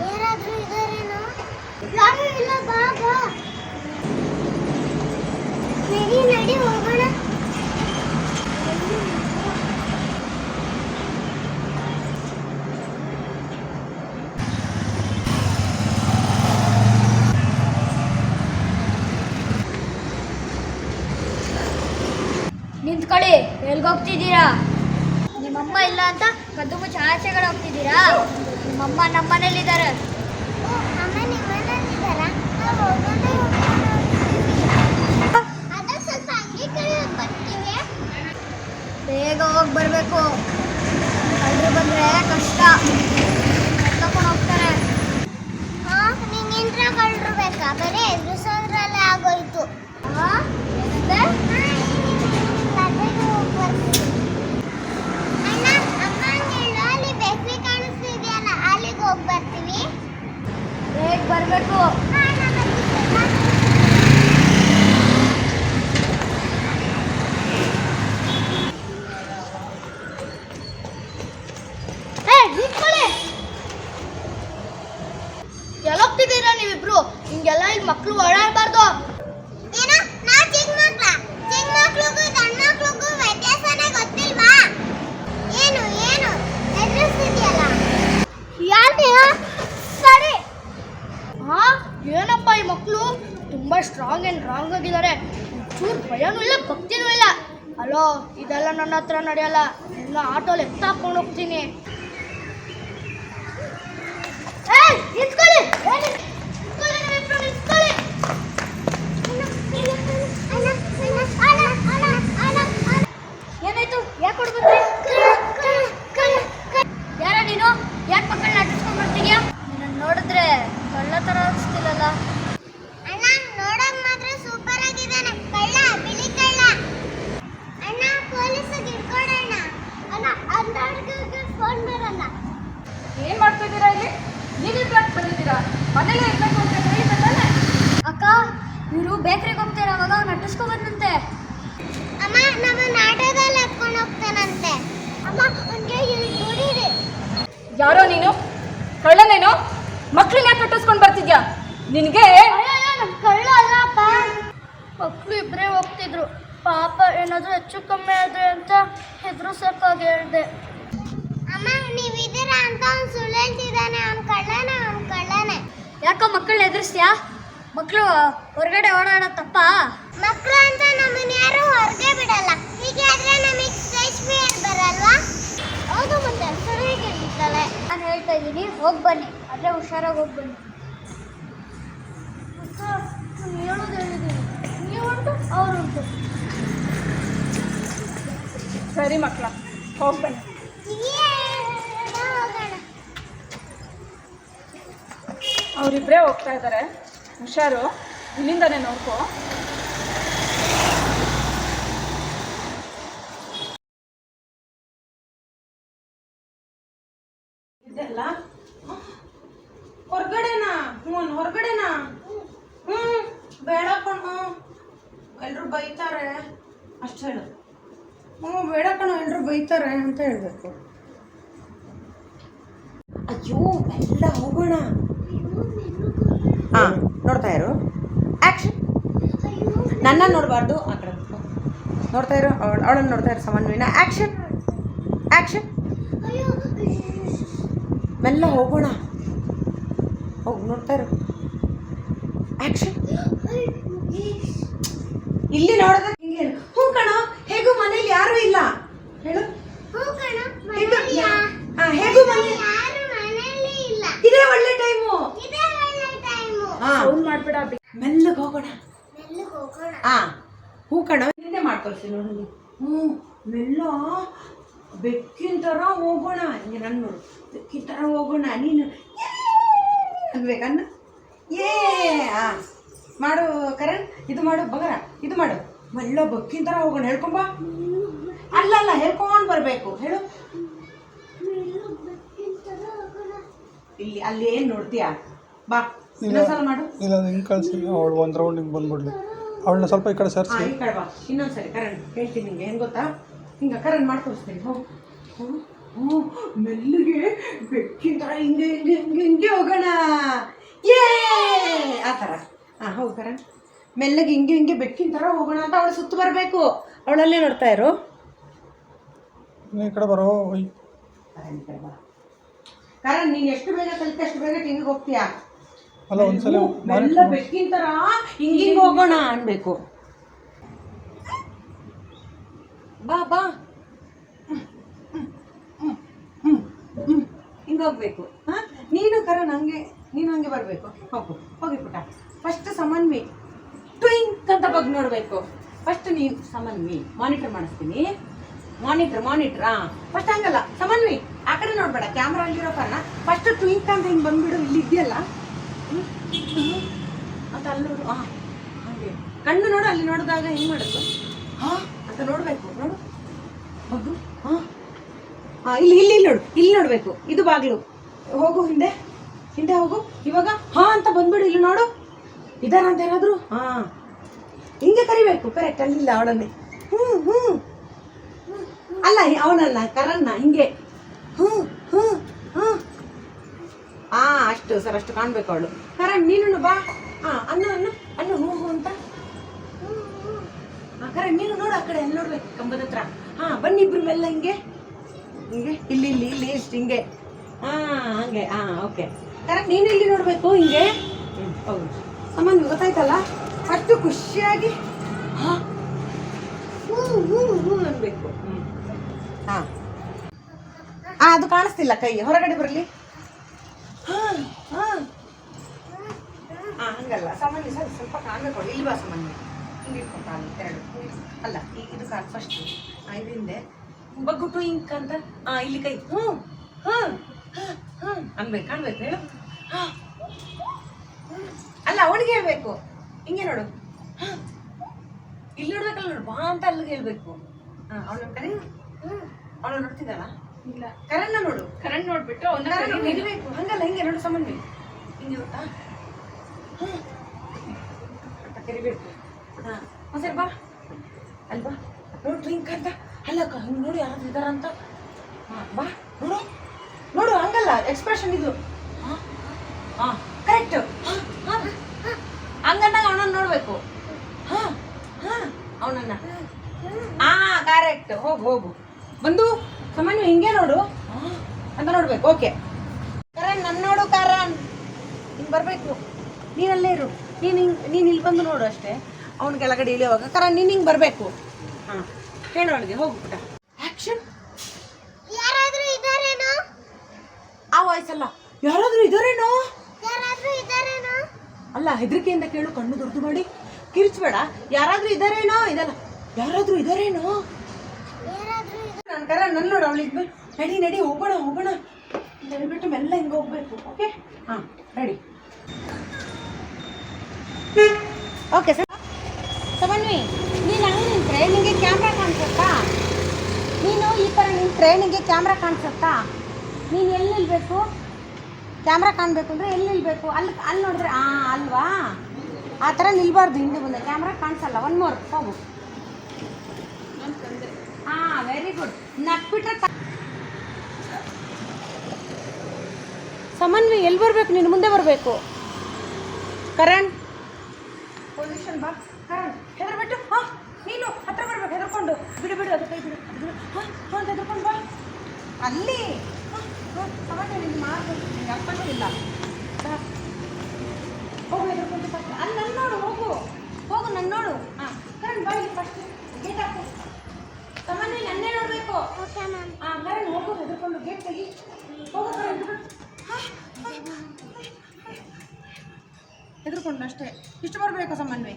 ಯಾರಾದ್ರೂ ಇದಾರೇನೋ? ಯಾರು ಇಲ್ಲ ಬಾ ಬಾ. ನಡಿ ನಡಿ ಹೋಗ್ತಿದ್ದೀರಾ? ನಿಮ್ಮಮ್ಮ ಇಲ್ಲ ಅಂತ ಕದ್ದು ಮುಚ್ಚ ಆಚೆ ಕಡೆ ಹೋಗ್ತಿದ್ದೀರಾ? ನಿಮ್ಮಮ್ಮ ನಮ್ಮನೇಲಿದ್ದಾರೆ. ಬೇಗ ಹೋಗಿ ಬರಬೇಕು. ಅದ್ರ ಕಷ್ಟ. ಭಯನೂ ಇಲ್ಲ ಭಕ್ತಿನೂ ಇಲ್ಲ. ಅಲೋ ಇದೆಲ್ಲ ನನ್ನ ಹತ್ರ ನಡೆಯಲ್ಲ. ಎಲ್ಲ ಆಟೋಲಿ ಎತ್ತ ಹಾಕೊಂಡು ಹೋಗ್ತೀನಿ ಯಾರೋ ನೀನು? ಕಳ್ಳನೇನೋ? ಮಕ್ಕಳನ್ನ ಕಟ್ಟಿಸ್ಕೊಂಡು ಬರ್ತಿದ್ಯಾ? ನಿನಗೆ? ಕಳ್ಳ ಅಲ್ಲಪ್ಪ. ಮಕ್ಕಳು ಇಬ್ಬರೇ ಹೋಗ್ತಿದ್ರು. ಪಾಪ ಏನಾದರೂ ಹೆಚ್ಚು ಕಮ್ಮಿ ಆದ್ರೆ ಅಂತ ಹೆದರು ಹೇಳ್ದೆ. ಹೇಳಿದೆ ಅಮ್ಮ ನೀವು ಅಂತ ಯಾಕೋ ಮಕ್ಕಳನ್ನ ಎದುರಿಸ್ತೀಯಾ ಮಕ್ಕಳು ಹೊರಗಡೆ ಓಡಾಡ ತಪ್ಪ? ಮಕ್ಕಳು ಅಂತ ನಮ್ಮನ್ಯಾರು ಹೊರಗೆ ಬಿಡಲ್ಲ. ಹೀಗೆ ಆದ್ರೆ ನಮಗೆ ಬರಲ್ವಾ? ಹೌದು ಹೇಳ್ತಾಳೆ ನಾನು ಹೇಳ್ತಾ ಇದ್ದೀನಿ ಹೋಗಿ ಬನ್ನಿ. ಆದರೆ ಹುಷಾರಾಗಿ ಹೋಗಿ ಬನ್ನಿ. ಹೇಳೋದು ಉಂಟು ಸರಿ ಮಕ್ಕಳ ಹೋಗಿ ಬನ್ನಿ. ಅವರಿಬ್ಬರೇ ಹೋಗ್ತಾ ಇದ್ದಾರೆ ಹುಷಾರು ಇಲ್ಲಿಂದನೇ ನೋಡ್ಕೋ. ಹತ್ರ ಹೋಗೋಣ? ನೀನು ಅನ್ಬೇಕನ್ನ ಏ ಆ ಮಾಡು ಕರಣ್ ಇದು ಮಾಡು ಬಗರ ಇದು ಮಾಡು. ಮಳ್ಳ ಬಕ್ಕಿನ ಥರ ಹೋಗೋಣ ಬಾ. ಅಲ್ಲಲ್ಲ ಹೇಳ್ಕೊಂಡು ಬರಬೇಕು. ಹೇಳು. ಇಲ್ಲಿ ಅಲ್ಲಿ ಏನು ನೋಡ್ತೀಯಾ? ಬಾ ಇನ್ನೊಂದ್ಸಲ ಮಾಡು. ಇಲ್ಲ ಹಿಂಗೆ ಕಳಿಸಿ. ಅವಳು ಒಂದು ರೌಂಡ್ ಹಿಂಗೆ ಬಂದ್ಬಿಡ್ಲಿ. ಅವಳನ್ನ ಸ್ವಲ್ಪ ಈ ಕಡೆ ಸರ್ಸಿ. ಈ ಕಡೆ ಬಾ. ಇನ್ನೊಂದ್ಸರಿ ಕರಣ್ ಹೇಳ್ತೀನಿ ನಿಂಗೆ. ಹೆಂಗೆ ಗೊತ್ತಾ? ಹಿಂಗೆ ಕರಣ್ ಮಾಡ್ಕೊಡಿಸ್ತೀನಿ. ಹೋಗು. ಮೆಲ್ಲಿಗೆ ಬೆಕ್ಕಿನ ಥರ ಹಿಂಗೆ ಹಿಂಗೆ ಹಿಂಗೆ ಹಿಂಗೆ ಹೋಗೋಣ. ಏ ಆ ಥರ. ಹಾಂ ಮೆಲ್ಲಗೆ ಹಿಂಗೆ ಹಿಂಗೆ ಬೆಕ್ಕಿನ ಥರ ಹೋಗೋಣ ಅಂತ ಅವಳು ಸುತ್ತು ಬರಬೇಕು. ಅವಳಲ್ಲೇ ನೋಡ್ತಾ ಇರು. ಈ ಕಡೆ ಬರೋ ಕಾರಣ ನೀನು ಎಷ್ಟು ಬೇಗ ಕಲಿತೆ ಅಷ್ಟು ಬೇಗ ಹಿಂಗೆ ಹೋಗ್ತೀಯಾ? ಅಲ್ಲ ಒಂದ್ಸಲ ಮೆಲ್ಲ ಬೆಕ್ಕಿನ ಥರ ಹಿಂಗೆ ಹಿಂಗೆ ಹೋಗೋಣ ಅನ್ಬೇಕು. ಬಾ ಬಾ. ಹಿಂಗೆ ಹೋಗ್ಬೇಕು ಹಾಂ? ನೀನು ಕರ ನಂಗೆ, ನೀನು ಹಂಗೆ ಬರಬೇಕು. ಹೋಗು, ಹೋಗಿ ಪುಟ್ಟ ಫಸ್ಟ್ ಸಮನ್ವಿ ಟ್ವಿಂಕ್ ಅಂತ ಬಗ್ಗೆ ನೋಡಬೇಕು. ಫಸ್ಟ್ ನೀನು ಸಮನ್ವಿ ಮಾನಿಟರ್ ಮಾಡಿಸ್ತೀನಿ. ಮಾನಿಟ್ರ್ ಮಾನಿಟ್ರ್ ಹಾಂ ಫಸ್ಟ್ ಹಂಗಲ್ಲ ಸಮನ್ವಿ ಆ ಕಡೆ ನೋಡಬೇಡ ಕ್ಯಾಮ್ರಾ ಅಲ್ಲಿರೋ ಕಾರಣ. ಫಸ್ಟ್ ಟ್ವಿಂಕ್ ಅಂತ ಹಿಂಗೆ ಬಂದುಬಿಡು, ಇಲ್ಲಿ ಇದೆಯಲ್ಲ? ಅಂತ ಅಲ್ಲಿ ಹಾಂ ಹಾಗೆ. ಕಣ್ಣು ನೋಡು, ಅಲ್ಲಿ ನೋಡಿದಾಗ ಹೆಂಗೆ ಮಾಡೋದು ಹಾಂ? ಅಂತ ನೋಡಬೇಕು, ನೋಡು. ಮಗು ಹಾಂ. ಇಲ್ಲಿ ಇಲ್ಲಿ ನೋಡು, ಇಲ್ಲಿ ನೋಡಬೇಕು. ಇದು ಬಾಗಿಲು. ಹೋಗು ಹಿಂದೆ. ಹಿಂದೆ ಹೋಗು. ಇವಾಗ, ಹಾ ಅಂತ ಬಂದ್ಬಿಡು, ಇಲ್ಲಿ ನೋಡು. ಇದಾರ ಅಂತ ಏನಾದ್ರು ಹಾಂ. ಹಿಂಗೆ ಕರಿಬೇಕು. ಕರೆಕ್ಟ್ ಅಲ್ಲಿಲ್ಲ ಅವಳನ್ನೇ. ಹ್ಞೂ ಹ್ಞೂ ಅಲ್ಲ ಅವನಲ್ಲ ಕರನ್ನ ಹಿಂಗೆ. ಹ್ಞೂ ಹ್ಞೂ ಹ್ಞೂ ಆ, ಅಷ್ಟು ಸರ್, ಅಷ್ಟು ಕಾಣ್ಬೇಕು ಅವಳು. ಕರಣ್, ನೀನು ಬಾ. ಹಾ, ಅನ್ನು ಅನ್ನು ಅನ್ನು ಹ್ಞೂ ಹ್ಞೂ ಅಂತ. ಹಾಂ ಕರಣ್, ನೀನು ನೋಡು ಆ ಕಡೆ, ಅಲ್ಲಿ ನೋಡ್ಬೇಕು ಕಂಬದ ಹತ್ರ. ಹಾ, ಬನ್ನಿ ಇಬ್ರು ಮೆಲ್ಲ ಹಿಂಗೆ. ಹಿಂಗೆ? ಇಲ್ಲಿ ಇಲ್ಲಿ ಇಲ್ಲಿ, ಇಷ್ಟು ಹಿಂಗೆ. ಹಾಂ, ಹಂಗೆ. ಹಾಂ, ಓಕೆ. ಕರೆಕ್ಟ್ ನೀನು ಇಲ್ಲಿ ನೋಡಬೇಕು, ಹಿಂಗೆ? ಹೌದು. ಸಂಬಂಧ ಗೊತ್ತಾಯ್ತಲ್ಲ? ಅಷ್ಟು ಖುಷಿಯಾಗಿ, ಹಾ ಹ್ಞೂ ಹ್ಞೂ ಹ್ಞೂ ಹಾ. ಆ, ಅದು ಕಾಣಿಸ್ತಿಲ್ಲ ಕೈ. ಹೊರಗಡೆ ಬರಲಿ. ಹಾಂ ಹಾಂ. ಹಾಂ, ಹಂಗಲ್ಲ. ಸಾಮಾನ್ಯ ಸ್ವಲ್ಪ ಸ್ವಲ್ಪ ಕಾಣಬೇಕು ಇಲ್ವಾ ಸಾಮಾನ್ಯ. ಹಿಂಗೆ ಇಟ್ಕೊಂಡು ಎರಡು. ಅಲ್ಲ ಈಗ ಇದು ಕಾಲು ಫಸ್ಟ್ ಇದರಿಂದ ಬಗ್ಗುಟ್ಟು ಇಂಕ್ ಅಂತ ಹಾಂ ಇಲ್ಲಿ ಕೈ. ಹ್ಞೂ ಹ್ಞೂ ಹ್ಞೂ ಅನ್ಬೇಕು ಕಾಣ್ಬೇಕು ಹೇಳು. ಅಲ್ಲ ಅವನಿಗೆ ಹೇಳ್ಬೇಕು. ಹಿಂಗೆ ನೋಡು. ಇಲ್ಲಿ ನೋಡ್ಬೇಕಲ್ಲ ನೋಡು ಬಾ ಅಂತ ಅಲ್ಲಿಗೆ ಹೇಳ್ಬೇಕು. ಹಾಂ ಅವಳ ಕರೆ ಅವಳು ನೋಡ್ತಿದ್ದಾಳ? ಇಲ್ಲ. ಕರಣ್ಣ ನೋಡು. ಕರಣ್ ನೋಡ್ಬಿಟ್ಟು ನಿಲ್ಬೇಕು ಹಂಗಲ್ಲ ಹಿಂಗೆ ನೋಡು ಸಂಬಂಧ ಹಿಂಗೆ ಗೊತ್ತಾ ಹ್ಞೂ. ಕರಿಬೇಕು. ಹಾಂ. ಸರಿ ಬಾ. ಅಲ್ವಾ ನೋಡ್ರಿ ಹಿಂಗೆ ಡ್ರಿಂಕ್ ಅಂತ. ಅಲ್ಲ ಅಕ್ಕ ಹಿಂಗೆ ನೋಡಿ ಅಂತ ಹಾಂ ಬಾ, ನೋಡು. ನೋಡು, ಹಂಗಲ್ಲ ಎಕ್ಸ್ಪ್ರೆಷನ್ ಇದು. ಕರೆಕ್ಟ್ ಹಂಗಂದಾಗ ಅವನನ್ನ ನೋಡಬೇಕು. ಅವನನ್ನ. ಹಾಂ ಕರೆಕ್ಟ್ ಹೋಗು ಹೋಗು. ಬಂದು, ಸಾಮಾನ್ಯ ಹಿಂಗೆ ನೋಡು. ಅಂತ ನೋಡ್ಬೇಕು ಓಕೆ ಕರಣ್ ನನ್ನ ನೋಡು, ಕರಣ್. ಹಿಂಗೆ ಬರಬೇಕು. ನೀನಲ್ಲೇ ಇರು. ನೀನು ಹಿಂಗೆ, ನೀನು ಇಲ್ಲಿ ಬಂದು ನೋಡು ಅಷ್ಟೇ. ಅವ್ನ ಕೆಳಗಡೆ ಇಳಿಯುವಾಗ. ಕರಣ್, ನೀನು ಹಿಂಗೆ ಬರಬೇಕು. ಹಾಂ ಹೇಳೋಳಿಗೆ ಹೋಗು ಪುಟ ಆ್ಯಕ್ಷನ್ ಯಾರಾದ್ರೂ ಇದಾರೇನೋ ಆ ವಾಯ್ಸಲ್ಲ ಯಾರಾದರೂ ಇದಾರೇನೋ? ಯಾರಾದ್ರೂ ಇದಾರೇನೋ? ಅಲ್ಲ ಹೆದರಿಕೆಯಿಂದ ಕೇಳು ಕಣ್ಣು ದುರ್ದು ಮಾಡಿ. ಕಿರ್ಚ್ಬೇಡ. ಯಾರಾದರೂ ಇದಾರೇನೋ? ಇದಲ್ಲ. ಯಾರಾದರೂ ಇದಾರೇನೋ? ಯಾರಾದ್ರೂ ನನ್ನ ಕರ ನನ್ನ ನೋಡು ಅವಳಿಗೆ ನಡಿ ನಡಿ ಹೋಗೋಣ ಹೋಗೋಣ. ಅಂತ ಹೇಳ್ಬಿಟ್ಟು ಮೆಲ್ಲ ಹಿಂಗೆ ಹೋಗ್ಬೇಕು ಓಕೆ? ಹಾಂ ರೆಡಿ ಓಕೆ ಸರ್. ಸಮನ್ವಿ ನೀನು ಹಂಗೆ ನಿಂತರೆ ನಿಮಗೆ ಕ್ಯಾಮ್ರಾ ಕಾಣಿಸುತ್ತಾ? ನೀನು ಈ ಥರ ನಿನ್ನ ನಿಮಗೆ ಕ್ಯಾಮ್ರಾ ಕಾಣಿಸುತ್ತಾ? ನೀನು ಎಲ್ಲಿ ನಿಲ್ಬೇಕು ಕ್ಯಾಮ್ರಾ ಕಾಣಬೇಕು ಅಂದರೆ ಎಲ್ಲಿ ನಿಲ್ಬೇಕು ಅಲ್ಲಿ ಅಲ್ಲಿ ನೋಡಿದ್ರೆ ಹಾಂ ಅಲ್ವಾ? ಆ ಥರ ನಿಲ್ಬಾರ್ದು, ಹಿಂದೆ ಮುಂದೆ. ಕ್ಯಾಮ್ರಾ ಕಾಣಿಸಲ್ಲ. ಒನ್ ಮೋರ್ ಹೋಗು. ಹಾಂ ವೆರಿ ಗುಡ್ ನಕ್ಬಿಟ್ರೆ ಸಮನ್ವಿ ಎಲ್ಲಿ ಬರಬೇಕು? ನೀನು ಮುಂದೆ ಬರಬೇಕು. ಕರಣ್. ಪೊಸಿಷನ್ ಬಾ. ಕರಣ್, ಹೆದರ್ಬಿಟ್ಟು, ಹಾಂ, ನೀನು ಹತ್ರ ಬರ್ಬೇಕು, ಹೆದರ್ಕೊಂಡು. ಬಿಡು ಬಿಡು, ಅದು ಕೈ ಬಿಡು ಬಿಡು. ಹಾಂ ಹೆದರ್ಕೊಂಡು ಬಾ. ಅಲ್ಲಿ. ಹಾಂ ಹಾಂ ಇಲ್ಲ ಬಾ. ಹೋಗು ಹೆದರ್ಕೊಂಡು ಬಾ. ಅಲ್ಲಿ ನನ್ನ ನೋಡು ಹೋಗು ಹೋಗು ನನ್ನ ನೋಡು ಹಾಂ ಕರಣ್ ಬಾಯಿ ಫಸ್ಟ್ ಗೇಟ್ ಹಾಕು ಸಮನ್ವಿ ನನ್ನೇ ನೋಡಬೇಕು ಆ ಕರಣ್ ಹೋಗು ಹೆದರ್ಕೊಂಡು ಗೇಟ್ ತೆಗಿ ಹೋಗು ಕರಣ್ ಹೆದರ್ಕೊಂಡು ಅಷ್ಟೇ ಇಷ್ಟು ಬರಬೇಕು ಸಮನ್ವಯ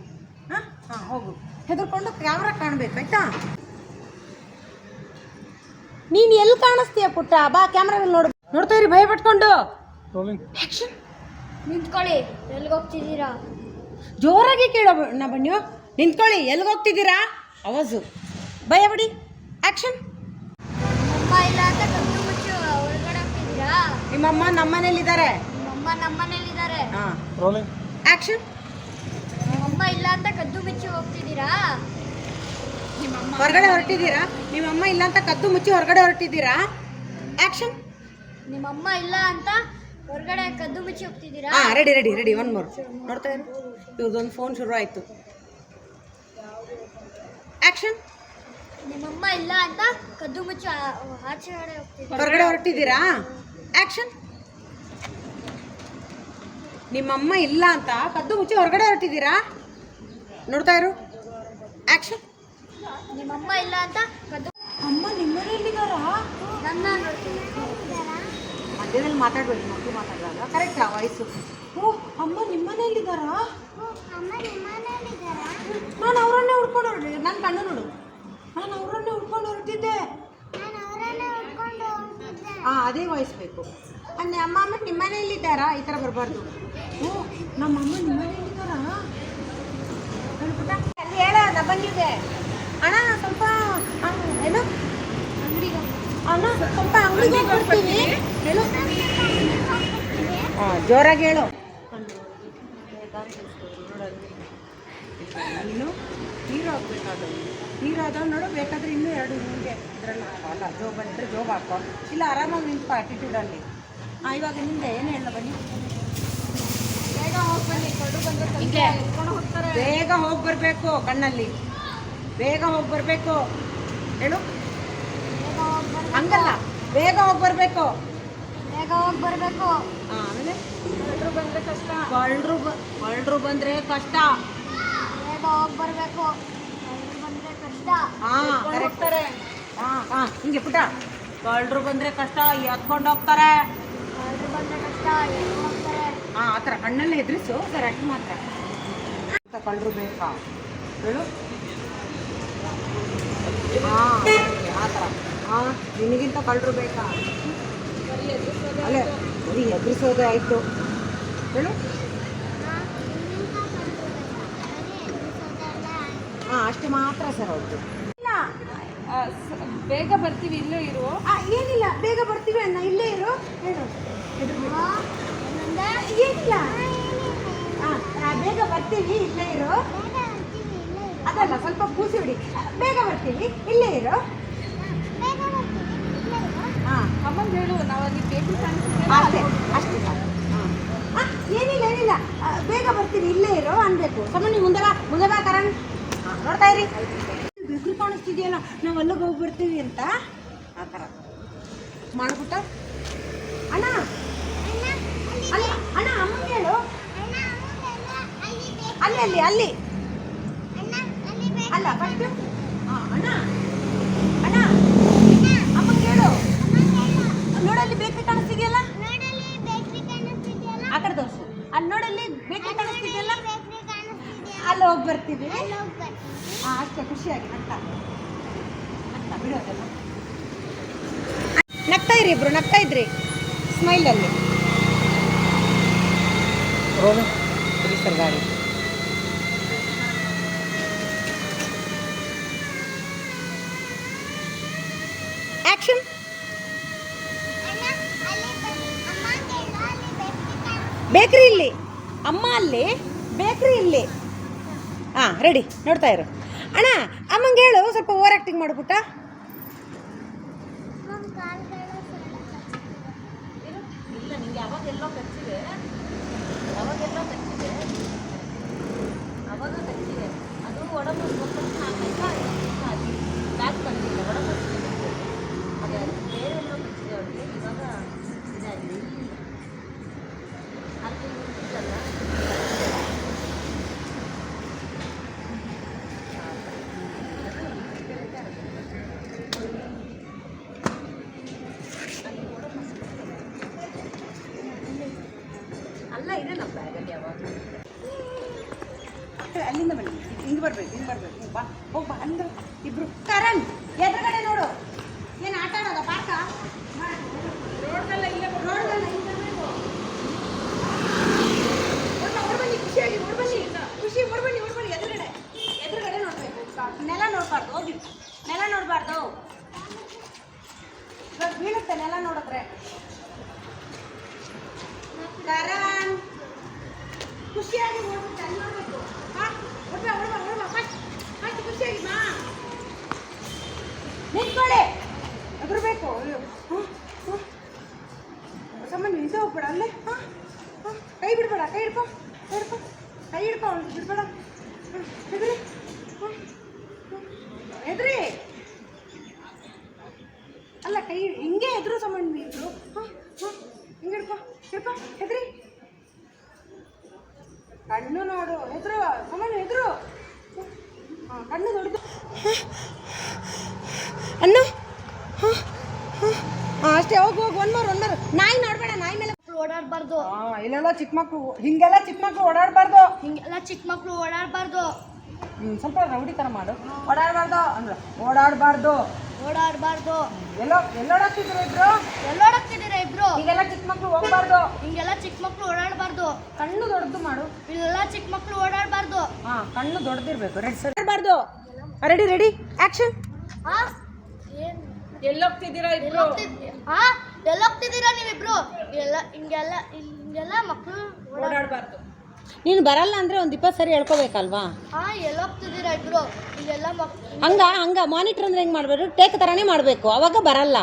ಹಾಂ ಹಾಂ, ಹೋಗು ಹೆದರ್ಕೊಂಡು ಕ್ಯಾಮ್ರಾ ಕಾಣಬೇಕು, ಆಯ್ತಾ ನೀನು ಎಲ್ಲಿ ಕಾಣಿಸ್ತೀಯ ಪುಟ್ಟ? ಬಾ ಕ್ಯಾಮ್ರಾದಲ್ಲಿ ನೋಡು. ನೋಡ್ತಾ ಇರಿ ಭಯ ಪಟ್ಕೊಂಡು. ನಿಂತ್ಕೊಳ್ಳಿ ಎಲ್ಲಿಗೆ ಹೋಗ್ತಿದ್ದೀರಾ? ಜೋರಾಗಿ ಕೇಳೋ ನಾ ಬನ್ನಿ. ನಿಂತ್ಕೊಳ್ಳಿ ಎಲ್ಲಿಗೆ ಹೋಗ್ತಿದ್ದೀರಾ? ಅವಾಜು. ಭಯ ಬಿಡಿ ಆ್ಯಕ್ಷನ್ ಅಮ್ಮ ಇಲ್ಲ ಅಂತ ಕದ್ದು ಮುಚ್ಚು ಒಳಗಡೆ ಹೋಗ್ತಿದ್ದೀರಾ? ನಿಮ್ಮಮ್ಮ ನಮ್ಮನೇಲಿದ್ದಾರೆ. ನಮ್ಮಮ್ಮ ನಮ್ಮನೇಲಿದ್ದಾರೆ. ಹಾಂ. ರೋಲಿಂಗ್ ಆ್ಯಕ್ಷನ್ ಅಮ್ಮ ಇಲ್ಲ ಅಂತ ಕದ್ದು ಮುಚ್ಚಿ ಹೋಗ್ತಿದ್ದೀರಾ? ಹೊರಗಡೆ ಹೊರಟಿದ್ದೀರಾ? ನಿಮ್ಮಮ್ಮ ಇಲ್ಲ ಅಂತ ಕದ್ದು ಮುಚ್ಚಿ ಹೊರಗಡೆ ಹೊರಟಿದ್ದೀರಾ? ಆ್ಯಕ್ಷನ್ ನಿಮ್ಮಮ್ಮ ಇಲ್ಲ ಅಂತ ಹೊರಗಡೆ ಕದ್ದು ಮುಚ್ಚಿ ಹೋಗ್ತಿದ್ದೀರಾ? ಹಾಂ ready ready ready one more ನೋಡ್ತಾ ಇರು. ಒಂದು ಫೋನ್ ಶುರು ಆಯಿತು. ಆ್ಯಕ್ಷನ್ ನಿಮ್ಮಮ್ಮ ಇಲ್ಲ ಅಂತ ಕದ್ದು ಮುಚ್ಚಿ ಆಚೆ ಹೋಗ್ತಿದ್ದೀರಾ? ಹೊರಗಡೆ ಹೊರಟಿದ್ದೀರಾ? ಆ್ಯಕ್ಷನ್ ನಿಮ್ಮಮ್ಮ ಇಲ್ಲ ಅಂತ ಕದ್ದು ಮುಚ್ಚಿ ಹೊರಗಡೆ ಹೊರಟಿದ್ದೀರಾ? ನೋಡ್ತಾ ಇರು. ನಿಮ್ಮಮ್ಮ ಇಲ್ಲ ಅಂತ ಅಮ್ಮ ನಿಮ್ಮನೇಲಿದ್ದಾರಾ ನನ್ನ ಮಧ್ಯದಲ್ಲಿ ಮಾತಾಡ್ಬೇಡಿ ಮಕ್ಕಳು ಮಾತಾಡಲ್ಲ ಕರೆಕ್ಟಾ ವಾಯ್ಸು ಓ ಅಮ್ಮ ನಿಮ್ಮನೇಲಿದ್ದಾರಾ ನಾನು ಅವರನ್ನೇ ಹುಡ್ಕೊಂಡು ಹೊರಟಿ ನನ್ನ ಕಣ್ಣು ನೋಡು. ನಾನು ಅವರನ್ನೇ ಹುಡ್ಕೊಂಡು ಹೊರಟಿದ್ದೆ. ಹಾಂ ಅದೇ ವಾಯ್ಸ್ ಬೇಕು. ಅನ್ನ ಅಮ್ಮ ಅಮ್ಮ ನಿಮ್ಮನೆಯಲ್ಲಿದ್ದಾರಾ ಈ ಥರ ಬರಬಾರ್ದು. ಓ ನಮ್ಮ ಅಮ್ಮ ಹೇಳ್ಬಿಟ್ಟ? ಅಲ್ಲಿ ಹೇಳ ನಾ ಬಂದಿದ್ದೆ ಅಣ್ಣ ಸ್ವಲ್ಪ ಏನೋ? ಅಣ್ಣ ಸ್ವಲ್ಪ ಅಂಗಡಿಗೆ ಹೋಗ್ಬಿಡ್ತೀನಿ ಹೇಳು. ಹಾಂ ಜೋರಾಗಿ ಹೇಳು. ಇನ್ನು ನೀರು ಹಾಕ್ಬೇಕಾದವು ನೀರು ಆದವ್ ನೋಡು ಬೇಕಾದ್ರೆ ಇನ್ನೂ ಎರಡು ನಿಮಗೆ ಇದ್ರಲ್ಲಿ ಹಾಕೋಲ್ಲ ಜೋಬ್ ಬಂದರೆ ಜೋಬ್ ಹಾಕೋ. ಇಲ್ಲ ಆರಾಮಾಗಿ ನಿಂತು ಆಟಿಟ್ಯೂಡಲ್ಲಿ ಹಾಂ ಇವಾಗ ನಿಂದೆ ಏನು ಹೇಳ ಬನ್ನಿ? ಬೇಗ ಹೋಗಿ ಬನ್ನಿ. ಕೊಡು ಬಂದರೆ ಬೇಗ ಹೋಗಿ ಬರಬೇಕು ಕಣ್ಣಲ್ಲಿ. ಬೇಗ ಹೋಗಿ ಬರಬೇಕು. ಹೇಳು? ಹಂಗಲ್ಲ. ಬೇಗ ಹೋಗಿ ಬರಬೇಕು. ಬೇಗ ಹೋಗಿ ಬರಬೇಕು. ಹಾಂ ಆಮೇಲೆ? ಬಂದರೆ ಕಷ್ಟ. ಕಳ್ಳರು ಕಳ್ಳರು ಬಂದರೆ ಕಷ್ಟ. ಬೇಗ ಹೋಗಿ ಬರಬೇಕು. ಬಂದರೆ ಕಷ್ಟ. ಹಾಂ ಕರೆಕ್ಟ್ ಹಾಂ ಹಾಂ ಹಿಂಗೆ ಪುಟ. ಕಳ್ಳರು ಬಂದರೆ ಕಷ್ಟ ಎತ್ಕೊಂಡು ಹೋಗ್ತಾರೆ. ಅವ್ರು ಬಂದರೆ ಕಷ್ಟ ಏನು ಹೋಗ್ತಾರೆ. ಹಾಂ ಆ ಥರ ಕಣ್ಣಲ್ಲೇ ಎದುರಿಸು ಕರೆಕ್ಟ್ ಮಾತ್ರ. ಕಳ್ಳರು ಬೇಕಾ? ಹೇಳು? ಹಾಂ ಆ ಥರ. ಹಾಂ ನಿನಗಿಂತ ಕಳ್ಳರು ಬೇಕಾ? ಅಲ್ಲೇ ಬರೀ ಎದುರಿಸೋದೇ ಆಯಿತು. ಹೇಳು. ಹಾಂ ಅಷ್ಟು ಮಾತ್ರ ಸರ್ ಅವ್ರದ್ದು ಬೇಗ ಬರ್ತೀವಿ ಇಲ್ಲೇ ಇರು. ಆ, ಏನಿಲ್ಲ ಬೇಗ ಬರ್ತೀವಿ ಅಣ್ಣ ಇಲ್ಲೇ ಇರು. ಹೇಳು. ಏನಿಲ್ಲ ಬೇಗ ಬರ್ತೀವಿ ಇಲ್ಲೇ ಇರು. ಅದಲ್ಲ, ಸ್ವಲ್ಪ ಕೂಸಿ ಬಿಡಿ. ಬೇಗ ಬರ್ತೀವಿ ಇಲ್ಲೇ ಇರು. ಹಾಂ. ಹೇಳು ನಾವು ಅಲ್ಲಿ ಬೇಕು ಅಷ್ಟೇ ಅಷ್ಟೇ. ಹಾಂ. ಏನಿಲ್ಲ ಏನಿಲ್ಲ. ಬೇಗ ಬರ್ತೀನಿ. ಇಲ್ಲೇ ಇರು, ಅನ್ಬೇಕು. ಮುಂದೆ ಬಾ ಮುಂದೆ ಬಾ ಕರಣ್. ನೋಡ್ತಾ ಇರಿ. ಬಿಗ್ರು ಕಾಣಿಸ್ತಿದೆಯಲ್ಲ, ನಾವು ಅಲ್ಲಿಗೆ ಹೋಗ್ಬಿಡ್ತೀವಿ ಅಂತ? ಆ ಥರ. ಮಾಡ್ಬಿಟ್ಟ. ಅಣ್ಣ. ಅಣ್ಣ, ಅಮ್ಮನ ಹೇಳು ಅಲ್ಲಿ ಅಲ್ಲಿ ಅಲ್ಲಿ. ಅಲ್ಲ ಫಸ್ಟ್ ಅಣ್ಣ. ಅಣ್ಣ, ಅಮ್ಮ ಕೇಳು. ನೋಡಲ್ಲಿ ಬೇಕ್ರಿ ಕಾಣಿಸ್ತಿದೆಯಲ್ಲ? ಆ ಕಡೆ ತೋರಿಸು. ಅಲ್ಲಿ ನೋಡಲ್ಲಿ ಬೇಕ್ರಿ ಕಾಣಿಸ್ತಿದೆಯಲ್ಲ? ಅಲ್ಲಿ ಹೋಗಿ ಬರ್ತೀವಿ. ಹಾಂ ಅಷ್ಟೇ, ಖುಷಿಯಾಗಿ ನಗ್ತಾ. ನಗ್ತಾ ಬಿಡೋದಲ್ಲ ನಗ್ತಾ ಇರಿ ಇಬ್ರು, ನಗ್ತಾ ಇದ್ರಿ. ಸ್ಮೈಲಲ್ಲಿ ಗಾಡಿ. ಬೇಕ್ರಿ ಇಲ್ಲಿ. ಅಮ್ಮ ಅಲ್ಲಿ, ಬೇಕ್ರಿ ಇಲ್ಲಿ. ಹಾಂ ರೆಡಿ ನೋಡ್ತಾ ಇರು. ಅಣ್ಣ, ಅಮ್ಮಂಗೆ ಹೇಳು, ಸ್ವಲ್ಪ ಓವರ್ ಆ್ಯಕ್ಟಿಂಗ್ ಮಾಡ್ಬಿಟ್ಟ. ಅವಾಗ ಬನ್ನಿ ಹಿಂಗೆ ಬರ್ಬೇಕು ಹಿಂಗೆ ಬರ್ಬೇಕು. ಹಿಂಗೆ ಬಾ, ಹೋಗಿ ಬಾ. ಅಂದ್ರೆ ಇಬ್ರು. ಕರಣ್, ಎದುರುಗಡೆ ನೋಡು. ಏನು ಆಟ ಆಡೋದ ಪಾಕ ರೋಡ್ನೆಲ್ಲ ಇಲ್ಲ ಖುಷಿಯಾಗಿ ಓಡ್ಬನ್ನಿ ಖುಷಿ ನೆಲ ನೋಡಬಾರ್ದು ನೆಲ ನೋಡಬಾರ್ದು. ಬೀಳುತ್ತೆ ನೆಲ ನೋಡಿದ್ರೆ. ಕರಣ್, ಖುಷಿಯಾಗಿ ಅಲ್ಲಿ ನೋಡಬೇಕು. ನಿಂತ್ಕೊಳ್ಳಿ ಎದುರ್ಬೇಕು ಅಯ್ಯೋ ಹ್ಞೂ ಹ್ಞೂ ಸಾಮಾನ್ಯ ಇದು ಹೋಗ್ಬೇಡ ಅಲ್ಲೇ ಹಾಂ ಹಾಂ ಕೈ ಬಿಡ್ಬೇಡ ಕೈ ಹಿಡ್ಕೊ ಕೈ ಹಿಡ್ಕೊ ಕೈ ಹಿಡ್ಕೊ ಅವ್ಳು ಬಿಡ್ಬೇಡ ಹ್ಞೂ ಎದ್ರಿ ಹ್ಞೂ ಎದ್ರಿ ಅಲ್ಲ ಕೈ ಹಿಂಗೆ ಎದುರು ಸಾಮಾನ್ಯ ಇದ್ರು ಹಾಂ ಹಾಂ ಹಿಂಗೆ ಹಿಡ್ಕೊ ಹಿಡ್ಕೊ ಎದ್ರಿ ಕಣ್ಣು ನೋಡು ಹೆದ್ರು ಸಾಮಾನ್ಯ ಹೆದ್ರು. ಹಾಂ ಕಣ್ಣು ಅನ್ನು ಹಾಂ ಹಾಂ. ಅಷ್ಟೇ ಹೋಗು ಹೋಗು ಒನ್ ಮೋರ್ ಒನ್ ಮೋರ್. ನಾಯಿ ನೋಡಬೇಡ ನಾಯಿ ಮೇಲೆ ಓಡಾಡಬಾರ್ದು. ಇಲ್ಲೆಲ್ಲ ಚಿಕ್ಕ ಮಕ್ಕಳು ಹಿಂಗೆಲ್ಲ ಚಿಕ್ಕ ಮಕ್ಕಳು ಓಡಾಡಬಾರ್ದು. ಹಿಂಗೆಲ್ಲ ಚಿಕ್ಕ ಮಕ್ಕಳು ಓಡಾಡಬಾರ್ದು. ಹ್ಞೂ ಸ್ವಲ್ಪ ರೌಡಿ ಥರ ಮಾಡು. ಓಡಾಡಬಾರ್ದು ಅಂದ್ರೆ ಓಡಾಡಬಾರ್ದು. ಓಡಾಡಬಾರ್ದು. ಎಲ್ಲೋ ಎಲ್ಲೋಡಾಕ್ತಿದ್ರು ಇಬ್ರು? ಎಲ್ಲೋಡಕ್ತಿದ್ದೀರಾ ಇಬ್ರು? ಈಗೆಲ್ಲ ಚಿಕ್ಕ ಮಕ್ಕಳು ಹೋಗ್ಬಾರ್ದು. ಹಿಂಗೆಲ್ಲ ಚಿಕ್ಕ ಮಕ್ಳು ಓಡಾಡಬಾರ್ದು. ಕಣ್ಣು ದೊಡ್ಡದು ಮಾಡು. ಇಲ್ಲೆಲ್ಲ ಚಿಕ್ಕ ಮಕ್ಳು ಓಡಾಡಬಾರ್ದು. ಹಾಂ ಕಣ್ಣು ದೊಡ್ಡದಿರ್ಬೇಕು ready sir. ಓಡಾಡಬಾರ್ದು. Ready ready. Action. ಹಾ ಏನು ಎಲ್ಲೋಗ್ತಿದ್ದೀರಾ ಇಬ್ರು? ಹಾ ಎಲ್ಲೋಗ್ತಿದ್ದೀರಾ ನೀವಿಬ್ರು? ಎಲ್ಲ ಹಿಂಗೆಲ್ಲ ಹಿಂಗೆಲ್ಲ ಮಕ್ಕಳು ಓಡಾಡ ಓಡಾಡಬಾರ್ದು. ನೀನು ಬರಲ್ಲ ಅಂದರೆ ಒಂದು ಇಪ್ಪತ್ತು ಸರಿ ಹೇಳ್ಕೋಬೇಕಲ್ವಾ? ಹಂಗ ಹಂಗ ಮಾನಿಟರ್ ಅಂದ್ರೆ ಹೆಂಗೆ ಮಾಡಬೇಕು? ಟೇಕ್ ತರಾನೇ ಮಾಡಬೇಕು ಅವಾಗ ಬರಲ್ಲ.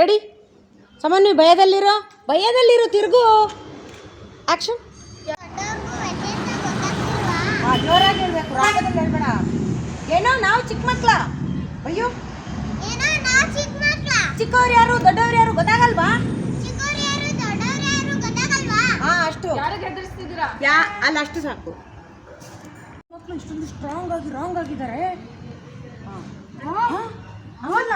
ರೆಡಿ ಸಾಮಾನ್ಯ ಭಯದಲ್ಲಿರೋ? ಭಯದಲ್ಲಿರೋ ತಿರುಗು. ಆಕ್ಷನ್ ಜೋರಾಗಿ ಹೇಳ್ಬೇಕು ರಾಗದಲ್ಲಿ ಹೇಳ್ಬೇಡ. ಏನೋ ನಾವು ಚಿಕ್ಕ ಮಕ್ಳ ಅಯ್ಯೋ. ಏನೋ ನಾವು ಚಿಕ್ಕ ಚಿಕ್ಕವ್ರು ಯಾರು ದೊಡ್ಡವ್ರು ಯಾರು ಗೊತ್ತಾಗಲ್ವಾ? ಚಿಕ್ಕವ್ರು ಯಾರು ದೊಡ್ಡವ್ರು ಯಾರು ಗೊತ್ತಾಗಲ್ವಾ? ಹಾ ಅಷ್ಟು. ಯಾ ಅಲ್ಲ ಅಷ್ಟು ಸಾಕು. ಮಕ್ಕಳು ಇಷ್ಟೊಂದು ಸ್ಟ್ರಾಂಗ್ ಆಗಿ ರಾಂಗ್ ಆಗಿದ್ದಾರೆ. ಅವಲ್ಲ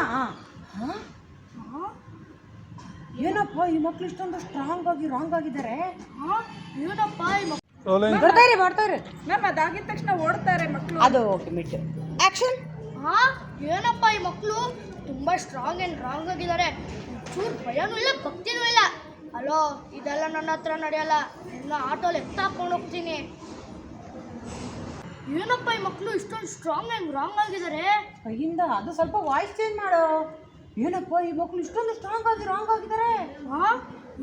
ಏನಪ್ಪ ಈ ಮಕ್ಳು ಇಷ್ಟೊಂದು ಸ್ಟ್ರಾಂಗ್ ಆಗಿ ರಾಂಗ್ ಆಗಿದ್ದಾರೆ? ಹಾ? ಏನಪ್ಪ ಈ ಮಕ್ಳು ಬರ್ತಾರೆ ಬರ್ತಾರೆ ಮ್ಯಾಮ್ ಅದಾಗಿದ ತಕ್ಷಣ ಓಡ್ತಾರೆ ಮಕ್ಕಳು ಅದು ಓಕೆ ಮಿಟ್ ಆಕ್ಷನ್ ಹಾ? ಏನಪ್ಪ ಈ ಮಕ್ಕಳು ತುಂಬಾ ಸ್ಟ್ರಾಂಗ್ ಆ್ಯಂಡ್ ರಾಂಗ್ ಆಗಿದ್ದಾರೆ. ಚೂರು ಭಯನೂ ಇಲ್ಲ ಭಕ್ತಿನೂ ಇಲ್ಲ. ಅಲೋ ಇದೆಲ್ಲ ನನ್ನ ಹತ್ರ ನಡೆಯಲ್ಲ. ಎಲ್ಲ ಆಟೋಲಿ ಎತ್ತಾಕೊಂಡು ಹೋಗ್ತೀನಿ. ಏನಪ್ಪ ಈ ಮಕ್ಕಳು ಇಷ್ಟೊಂದು ಸ್ಟ್ರಾಂಗ್ ಆ್ಯಂಡ್ ರಾಂಗ್ ಆಗಿದ್ದಾರೆ? ಕೈಯಿಂದ ಅದು ಸ್ವಲ್ಪ ವಾಯ್ಸ್ ಚೇಂಜ್ ಮಾಡೋ. ಏನಪ್ಪ ಈ ಮಕ್ಕಳು ಇಷ್ಟೊಂದು ಸ್ಟ್ರಾಂಗ್ ಆಗಿ ರಾಂಗ್ ಆಗಿದ್ದಾರೆ? ಹಾ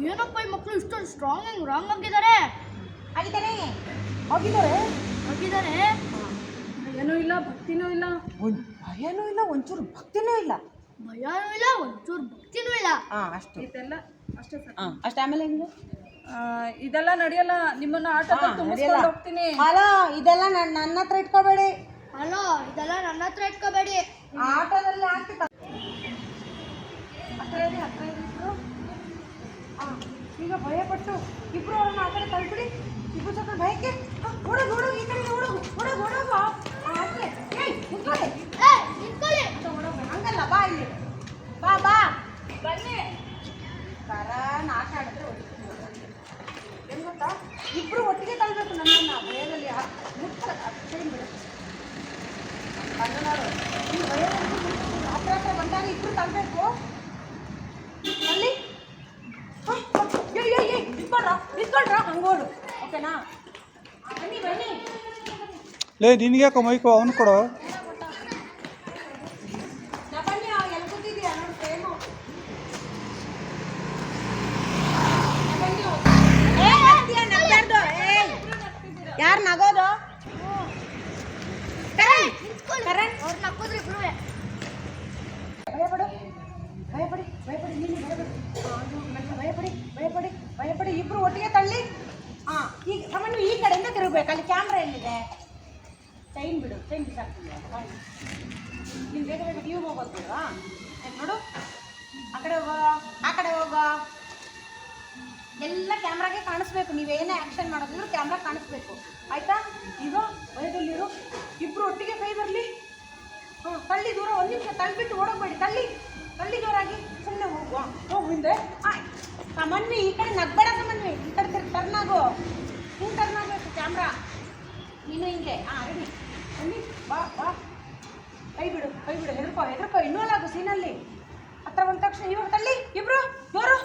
ಏನಪ್ಪ ಈ ಮಕ್ಕಳು ಇಷ್ಟೊಂದು ಸ್ಟ್ರಾಂಗ್ ಆ್ಯಂಡ್ ರಾಂಗ್ ಆಗಿದ್ದಾರೆ? ಆಗಿದ್ದಾರೆ ಆಗಿದ್ದಾರೆ ಆಗಿದ್ದಾರೆ ಏನೂ ಇಲ್ಲ ಭಕ್ತಿನೂ ಇಲ್ಲ. ಒಂದು ಭಯನೂ ಇಲ್ಲ ಒಂಚೂರು ಭಕ್ತಿನೂ ಇಲ್ಲ. ಭಯನೂ ಇಲ್ಲ ಒಂಚೂರು ಭಕ್ತಿನೂ ಇಲ್ಲ. ಹಾ ಅಷ್ಟು. ಇದೆಲ್ಲ ಅಷ್ಟೇ ಸರ್. ಹಾ ಅಷ್ಟು ಆಮೇಲೆ ಹೆಂಗೆ? ಆ, ಇದೆಲ್ಲ ನಡೆಯಲ್ಲ ನಿಮ್ಮನ್ನ ಆಟೋದಲ್ಲಿ ತುಂಬಿಸ್ಕೊಂಡು ಹೋಗ್ತೀನಿ. ಹಲೋ ಇದೆಲ್ಲ ನನ್ನ ನನ್ನ ಹತ್ರ ಇಟ್ಕೋಬೇಡಿ. ಅಲೋ ಇದೆಲ್ಲ ನನ್ನ ಹತ್ರ ಇಟ್ಕೋಬೇಡಿ. ಆಟೋದಲ್ಲಿ ಹಾಕ್ತಿತ್ತ ಹತ್ರ ಇರಿ ಹತ್ರ ಇರಿ ಇಬ್ರು. ಆ, ಈಗ ಭಯಪಟ್ಟು ಇಬ್ರು ಅವ್ರನ್ನ ಆ ಕಡೆ ತಳ್ಬಿಡಿ ಇಬ್ರು ಸ್ವಲ್ಪ ಭಯಕ್ಕೆ ಆ, ಈ ಕಡೆ ಓಡೋಗು ಓಡೋಗು ಓಡೋಗು ಆ, ಅಷ್ಟೇ. ಏಯ್ ನಿಂತ್ಕೊಳ್ಳಿ ಏ ನಿಂತ್ಕೊಳ್ಳಿ ಅಂತ ಓಡೋಗು ಹಂಗಲ್ಲ ಬಾ ಇಲ್ಲಿ ಬಾ ಬಾ ಬನ್ನಿ ಕರಾನ್ ಆಟ ಆಡಿದ್ರೆ ಹೊಡಿತೀನಿ. ಏನ್ ಗೊತ್ತಾ ಇಬ್ರು ಒಟ್ಟಿಗೆ ತಳ್ಬೇಕು ನನ್ನನ್ನ ಭಯದಲ್ಲಿ ಆ- ಮುಟ್ಟ ಅಷ್ಟೇ ಬಿಡು ಅದು ನೋಡು ಈ ಭಯದಲ್ಲಿ ಮುಟ್ಬಿಡು. ಹತ್ರ ಹತ್ರ ಬಂದಾಗ ಇಬ್ರು ತಳ್ಬೇಕು ಅಲ್ಲಿ ಹ, ಹ, ಏಯ್ ಏಯ್ ಏಯ್ ನಿಂತ್ಕೊಳ್ರ ನಿಂತ್ಕೊಳ್ರ ಹಂಗೋಡು ಓಕೆನಾ ಆ, ಬನ್ನಿ ಬನ್ನಿ ಲೇ ನಿನಗ್ಯಾಕೋ ಮೈಕು ಅವನು ಕೊಡೋ ನಾ ಬನ್ನಿ ಆ, ಎಲ್ಲಿ ಕೂತಿದ್ದೀಯ ನೋಡಿ ಸೇಮು ಯಾರು ನಗೋದು ಕರಣ್ ಅವ್ರು ನಕ್ಕೋದ್ರಿ ಇಬ್ರು ಭಯಪಡು ಭಯಪಡಿ ಭಯಪಡಿ ನೀನು ಭಯಪಡಿ ಆ, ಅದು ನನ್ನ ಭಯಪಡಿ ಭಯಪಡಿ ಭಯಪಡಿ ಇಬ್ರು ಒಟ್ಟಿಗೆ ತಳ್ಳಿ ಹಾಂ ಈಗ ಸಾಮಾನ್ಯ ಈ ಕಡೆಯಿಂದ ತಿರುಗಬೇಕು ಅಲ್ಲಿ ಕ್ಯಾಮ್ರಾ ಎಲ್ಲಿದೆ ಚೈನ್ ಬಿಡು ಚೈನ್ ಬಿಸಾಕ್ತೀನಿ ನೀನು ಬೇಗ ಬೇಗ ನೀವು ಹೋಗೋದ್ಬಿಡ್ವಾ ನೋಡು ಆ ಕಡೆ ಹೋಗೋ ಆ ಕಡೆ ಹೋಗೋ ಎಲ್ಲ ಕ್ಯಾಮ್ರಾಗೆ ಕಾಣಿಸ್ಬೇಕು ನೀವೇನೇ ಆ್ಯಕ್ಷನ್ ಮಾಡೋದಿದ್ರು ಕ್ಯಾಮ್ರಾ ಕಾಣಿಸ್ಬೇಕು ಆಯ್ತಾ ಈಗ ಭಯದಲ್ಲಿರು ಇಬ್ರು ಒಟ್ಟಿಗೆ ಕೈ ಬರಲಿ ಹಾಂ ತಳ್ಳಿ ದೂರ ಒಂದು ನಿಮಿಷ ತಳ್ಳಿಬಿಟ್ಟು ಓಡೋಗ್ಬೇಡಿ ತಳ್ಳಿ ತಳ್ಳಿ ಜೋರಾಗಿ ಸುಮ್ಮನೆ ಹೋಗುವ ಹೋಗು ಹಿಂದೆ ಹಾಂ ಸಾಮಾನ್ಯ ಈ ಕಡೆ ನಗ್ಬೇಡ ಸಾಮಾನ್ಯ ಈ ಕಡೆ ತಿರ್ಗಿ ಟರ್ನ್ ಆಗು ಹಿಂಗೆ ಟರ್ನ್ ಆಗಬೇಕು ಕ್ಯಾಮ್ರಾ ನೀನು ಹಿಂಗೆ ಹಾಂ ರೆಡಿ ಬನ್ನಿ ಬಾ ಬಾ ಕೈ ಬಿಡು ಕೈ ಬಿಡು ಹೆದರ್ಕೋ ಹೆದರ್ಕೋ ಇನ್ನೂ ಅಲ್ಲ ಅದು ಸೀನಲ್ಲಿ ಹತ್ರ ಬಂದ ತಕ್ಷಣ ಇವಾಗ ತಳ್ಳಿ. ಇಬ್ರು ಮೂರು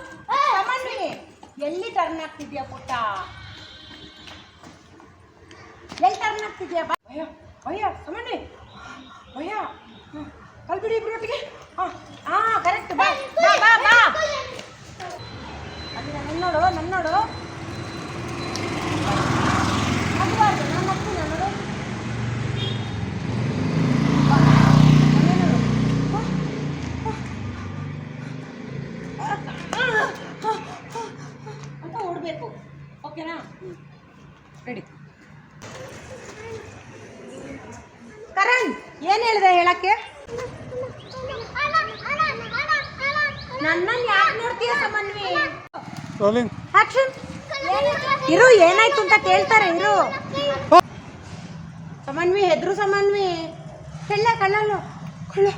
ಎಲ್ಲಿ ಟರ್ನ್ ಆಗ್ತಿದ್ಯಾ ಪುಟ್ಟ? ಎಲ್ಲಿ ಟರ್ನ್ ಆಗ್ತಿದ್ಯಾ? ಭಯ ಭಯ ಸಮನ್ವಿ ಭಯ. ಕಲ್ಬಿಡಿ ಇಬ್ರು ಒಟ್ಟಿಗೆ. ಹಾ ಕರೆಕ್ಟ್ ಬಾ ಬಾ ಬಾ ಅಲ್ಲಿ ನನ್ನ ನೋಡು ನನ್ನ ನೋಡು ನಗ್ಬಾರ್ದು ನಾನು ನಗ್ತೀನಿ ನೋಡು ಬಾ, ನನ್ನೇ ನೋಡು. ಬಾ, ಬಾ. ಅಂತ ಓಡಬೇಕು ಓಕೆನಾ ರೆಡಿ ಕರಣ್ ಏನು ಹೇಳಿದೆ ಹೇಳಕ್ಕೆ ನನ್ನನ್ನು ಯಾಕೆ ನೋಡ್ತೀಯ ಸಮನ್ವಿ? ರೋಲಿಂಗ್ ಆಕ್ಷನ್ ಇರು ಏನಾಯ್ತು ಅಂತ ಕೇಳ್ತಾರೆ ಇರು. ಸಮನ್ವಿ ಹೆದ್ರು ಸಮನ್ವಿ. ಕಳ್ಳ ಕಳ್ಳಲು. ಕಳ್ಳ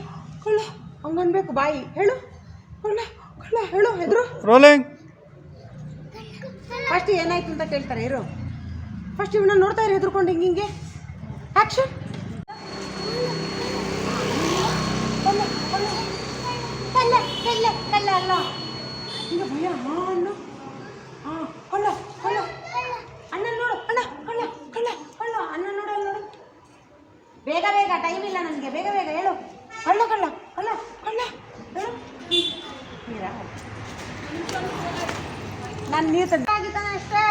ಕಳ್ಳ. ಹಂಗನ್ಬೇಕು ಬಾಯಿ. ಹೇಳು. ಕಳ್ಳ ಕಳ್ಳ. ಹೇಳು ಹೆದ್ರು. ರೋಲಿಂಗ್ ಫಸ್ಟ್ ಏನಾಯ್ತು ಅಂತ ಕೇಳ್ತಾರೆ ಇರು. ಫಸ್ಟ್ ಇವನ್ನ ನೋಡ್ತಾ ಇರು ಹೆದ್ರುಕೊಂಡು ಹಿಂಗೆ ಹಿಂಗೆ. ಆಕ್ಷನ್ ಕಳ್ಳ ಕಳ್ಳ ಕಳ್ಳ ಕಳ್ಳ ಕಳ್ಳ ಅಲ್ಲ. ಈಗ ಭಯ? ಹಾ ಅಣ್ಣ. ಹಾಂ ಕೊಳ್ಳ ಕಳ್ಳ ಅಣ್ಣ ನೋಡು. ಅಣ್ಣ ಕಳ್ಳ ಕಳ್ಳ ಕಳ್ಳ ಅಣ್ಣ ನೋಡು ಅಲ್ಲಿ ನೋಡು. ಬೇಗ ಬೇಗ ಟೈಮ್ ಇಲ್ಲ ನನಗೆ. ಬೇಗ ಬೇಗ ಹೇಳು. ಕೊಳ್ಳ ಕಳ್ಳ ಕಳ್ಳ ಕಳ್ಳ ಹೇಳು. ನೀರಾ ನಾನು ನೀರು ತಂದು ಆಗಿದ್ದಾನೆ ಅಷ್ಟೇ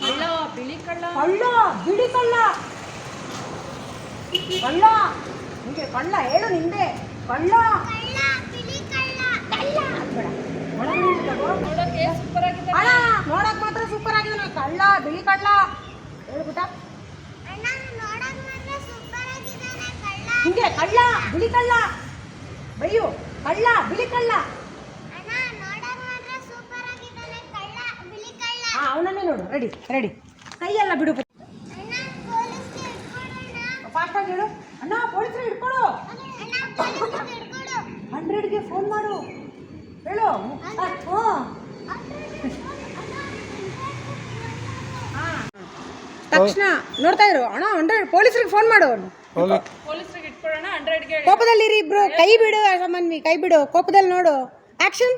ಕಳ್ಳ ಬಿಳಿ ಕಳ್ಳ. ಕಳ್ಳ ಬಿಳಿ ಕಳ್ಳ. ಕಳ್ಳ ನಿಂಗೆ ಕಳ್ಳ ಹೇಳು ನಿಂದೆ ಕಳ್ಳ. ಕಳ್ಳ ಬಿಳಿ ಕಳ್ಳ. ಕಳ್ಳ. ಅನ್ಬೇಡ. ನೋಡಕ್ಕೆ ಸೂಪರ್ ಆಗಿದೆ. ಅಣ್ಣ ನೋಡಕ್ ಮಾತ್ರ ಸೂಪರ್ ಆಗಿದೆ. ಕಳ್ಳ ಬಿಳಿ ಕಳ್ಳ. ಹೇಳ್ಬಿಟ್ಟ ಅಣ್ಣ ನೋಡಕ್ ಮಾತ್ರ ಸೂಪರ್ ಆಗಿದ್ದಾನೆ ಕಳ್ಳ. ಹಿಂಗೆ ಕಳ್ಳ ಬಿಳಿ ಕಳ್ಳ. ಬೈಯು. ಕಳ್ಳ ಬಿಳಿ ಕಳ್ಳ. ಅಣ್ಣ ನೋಡಕ್ ಮಾತ್ರ ಸೂಪರ್ ಆಗಿದ್ದಾನೆ ಕಳ್ಳ ಬಿಳಿ ಕಳ್ಳ. ಹಾ ಅವನನ್ನೇ ನೋಡು. Ready ready. ಕೈಯೆಲ್ಲ ಬಿಡು ಅಣ್ಣ ಪೊಲೀಸ್ಗೆ ಹಿಡ್ಕೊಡೋಣ ಫಾಸ್ಟಾಗಿ ಹೇಳು ಅಣ್ಣ ಪೊಲೀಸರು ಹಿಡ್ಕೊಡು ಅಣ್ಣ ಪೊಲೀಸ್ಗೆ ಹಿಡ್ಕೊಡು ಹಂಡ್ರೆಡ್ಗೆ ಫೋನ್ ಮಾಡು ಹೇಳು ಹ್ಞೂ ತಕ್ಷಣ ನೋಡ್ತಾ ಇರು. ಅಣ್ಣ ಹಂಡ್ರೆಡ್ ಪೊಲೀಸರಿಗೆ ಫೋನ್ ಮಾಡು ಕೋಪದಲ್ಲಿ ಇಬ್ರು. ಕೈ ಬಿಡು ಸಂಬಂಧಿ ಕೈ ಬಿಡು. ಕೋಪದಲ್ಲಿ ನೋಡು. ಆಕ್ಷನ್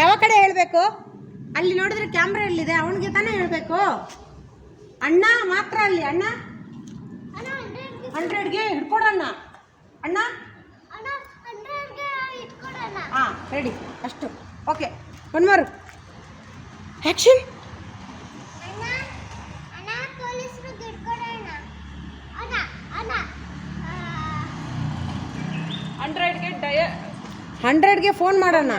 ಯಾವ ಕಡೆ ಹೇಳಬೇಕು? ಅಲ್ಲಿ ನೋಡಿದ್ರೆ ಕ್ಯಾಮ್ರಾ ಎಲ್ಲಿದೆ ಅವನಿಗೆ ತಾನೇ ಹೇಳಬೇಕು. ಅಣ್ಣ ಮಾತ್ರ ಅಲ್ಲಿ. ಅಣ್ಣ. ಹಂಡ್ರೆಡ್ಗೆ ಹಿಡ್ಕೊಡೋಣ ಹಿಡ್ಕೊಡಣ್ಣ. ಅಣ್ಣ? ಹಾಂ ರೆಡಿ ಅಷ್ಟು. ಓಕೆ ಒನ್ ಮಾರು ಆ್ಯಕ್ಷನ್ ಅಣ್ಣ ಅಣ್ಣ ಪೊಲೀಸ್ರಿಗೆ ಹಿಡ್ಕೊಡೋಣ ಅಣ್ಣ ಅಣ್ಣ ಆ, ಹಂಡ್ರೆಡ್ಗೆ ಡಯ ಹಂಡ್ರೆಡ್ಗೆ ಫೋನ್ ಮಾಡೋಣ.